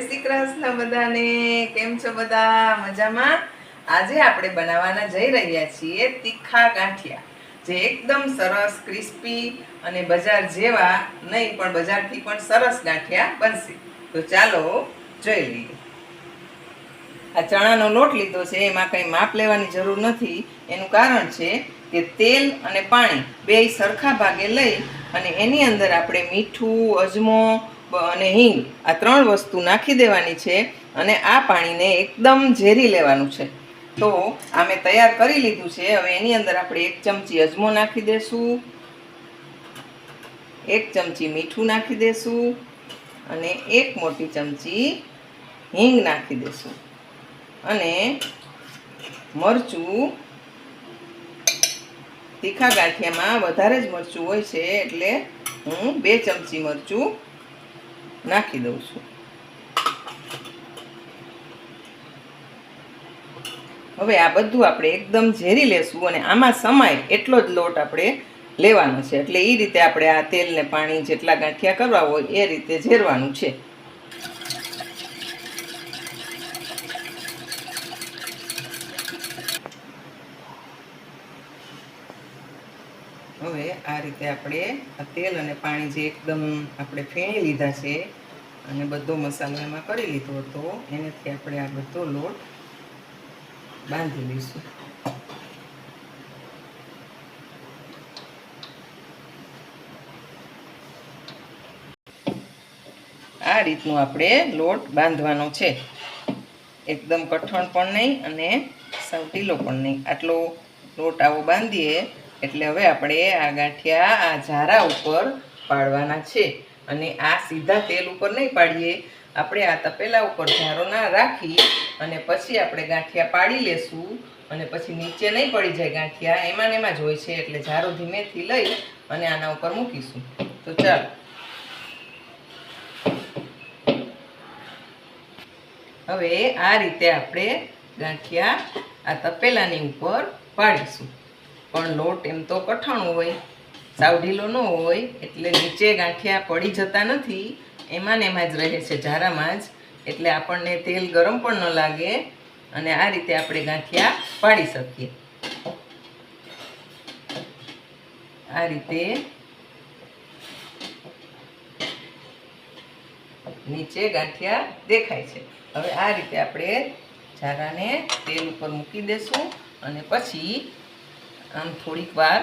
શ્રી કૃષ્ણ બધાને. કેમ છો બધા? મજામાં? આજે આપણે બનાવવાના જઈ રહ્યા છીએ તીખા ગાંઠિયા. જે એકદમ સરસ, ક્રિસ્પી અને બજાર જેવા નહીં, પણ બજારથી પણ સરસ ગાંઠિયા બનશે. તો ચાલો જોઈ લઈએ. આ ચણાનો લોટ લીધો છે, એમાં કંઈ માપ લેવાની જરૂર નથી. એનું કારણ છે કે તેલ અને પાણી બે સરખા ભાગે લઈ અને એની અંદર આપણે મીઠું, અજમો અને હિંગ આ ત્રણ વસ્તુ નાખી દેવાની છે અને આ પાણીને એકદમ ઝેરી લેવાનું છે. તો આ મેં તૈયાર કરી લીધું છે. હવે એની અંદર આપણે એક ચમચી અજમો નાખી દઈશું એક ચમચી મીઠું નાખી દઈશું અને એક મોટી ચમચી હિંગ નાખી દઈશું અને મરચું તીખા ગાંઠિયામાં વધારે જ મરચું હોય છે એટલે હું બે ચમચી મરચું નાખી દઉં છું. હવે આ બધું આપણે એકદમ ઝેરી લેશું અને આમાં સમાય એટલો જ લોટ આપણે લેવાનો છે. એટલે એ રીતે આપણે આ તેલ ને પાણી જેટલા ગાંઠિયા કરવા હોય એ રીતે ઝેરવાનું છે. હવે આ રીતે આપણે આ તેલ અને પાણી જે એકદમ આપણે ફેણી લીધા છે અને બધો મસાલો એમાં કરી લીધો હતો, એનાથી આપણે આ બધો લોટ બાંધી લઈશું. આ રીતનું આપણે લોટ બાંધવાનો છે. એકદમ કઠણ પણ નહીં અને સાવ ઢીલો પણ નહીં. આટલો લોટ આવો બાંધીએ એટલે હવે આપણે આ ગાંઠિયા આ ઝારા ઉપર પાડવાના છે અને આ સીધા તેલ ઉપર નહીં પાડીએ. આપણે આ તપેલા ઉપર ઝારો ના રાખી અને પછી આપણે ગાંઠિયા પાડી લેશું અને પછી નીચે નહીં પડી જાય ગાંઠિયા, એમાં ને એમાં જ હોય છે એટલે ઝારો ધીમેથી લઈ અને આના ઉપર મૂકીશું. તો ચાલો. હવે આ રીતે આપણે ગાંઠિયા આ તપેલાની ઉપર પાડીશું. પણ લોટ એમ તો કઠણ હોય સાવ ઢીલો ન હોય, એટલે નીચે ગાંઠિયા પડી જતા નથી, એમાં ને એમાં જ રહે છે ઝારામાં જ, એટલે આપણને તેલ ગરમ પણ ન લાગે, અને આ રીતે આપણે ગાંઠિયા પાડી શકીએ. આ રીતે નીચે ગાંઠિયા દેખાય છે. હવે આ રીતે આપણે ઝારાને તેલ ઉપર મૂકી દેશું, અને પછી આમ થોડીક વાર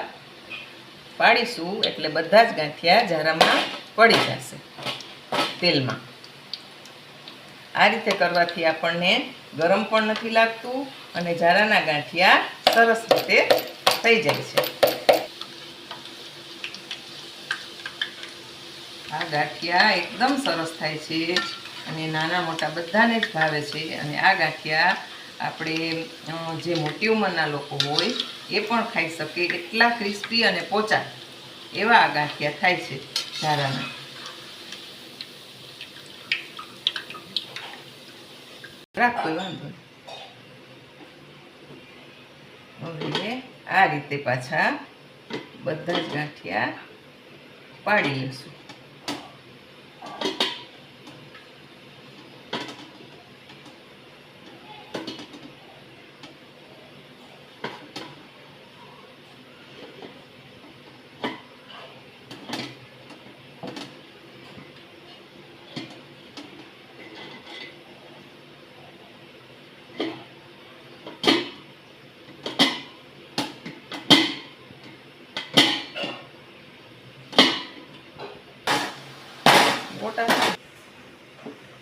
પાડીશું એટલે બધા જ ગાંઠિયા જારામાં પડી જશે તેલમાં. આ રીતે કરવાથી આપણને ગરમ પણ નથી લાગતું અને ઝારાના ગાંઠિયા સરસ રીતે થઈ જાય છે. આ ગાંઠિયા એકદમ સરસ થાય છે અને નાના મોટા બધાને જ ભાવે છે અને આ ગાંઠિયા આપણે જે મોટી ઉંમરના લોકો હોય એ પણ ખાઈ શકે, એટલા ક્રિસ્પી અને પોચા એવા આ ગાંઠિયા થાય છે ધારાના રાખ કોઈ વાંધો. હવે આ રીતે પાછા બધા જ ગાંઠિયા પાડી લઈશું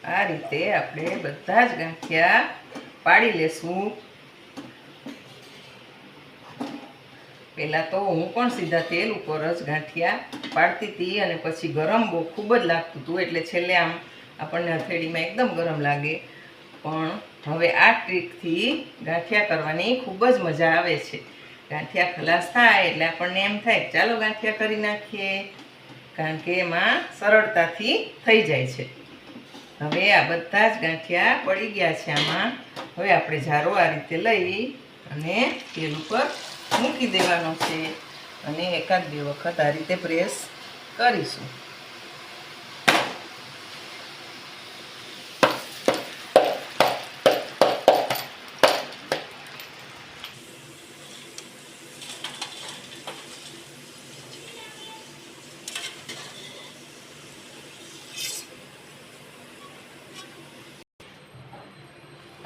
આ રીતે આપણે બધા જ ગાંઠિયા પાડી લેશું. પહેલાં તો હું પણ સીધા તેલ ઉપર જ ગાંઠિયા પાડતી હતી અને પછી ગરમ બહુ ખૂબ જ લાગતું હતું એટલે છેલ્લે આમ આપણને હથેળીમાં એકદમ ગરમ લાગે. પણ હવે આ ટ્રીકથી ગાંઠિયા કરવાની ખૂબ જ મજા આવે છે. ગાંઠિયા ખલાસ થાય એટલે આપણને એમ થાય ચાલો ગાંઠિયા કરી નાખીએ. કારણ કે એમાં સરળતાથી થઈ જાય છે. હવે આ બધા જ ગાંઠિયા પડી ગયા છે આમાં. હવે આપણે ઝારો આ રીતે લઈ અને તેલ ઉપર મૂકી દેવાનો છે. અને એકાદ બે વખત આ રીતે પ્રેસ કરીશું.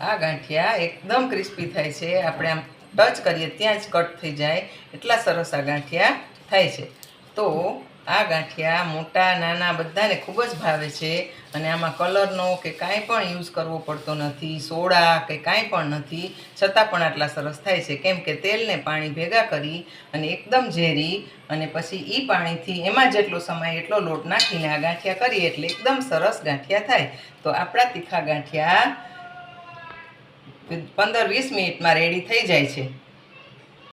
આ ગાંઠિયા એકદમ ક્રિસ્પી થાય છે. આપણે આમ ટચ કરીએ ત્યાં જ કટ થઈ જાય. એટલા સરસ આ ગાંઠિયા થાય છે. તો આ ગાંઠિયા મોટા, નાના બધાને ખૂબ જ ભાવે છે અને આમાં કલરનો કે કાંઈ પણ યુઝ કરવો પડતો નથી, સોડા કે કાંઈ પણ નથી, છતાં પણ આટલા સરસ થાય છે. કેમ કે તેલને પાણી ભેગા કરી અને એકદમ ઝેરી અને પછી એ પાણીથી એમાં જેટલો સમય એટલો લોટ નાખીને આ ગાંઠિયા કરીએ એટલે એકદમ સરસ ગાંઠિયા થાય. તો આપણા તીખા ગાંઠિયા પંદર વીસ મિનિટમાં રેડી થઈ જાય છે.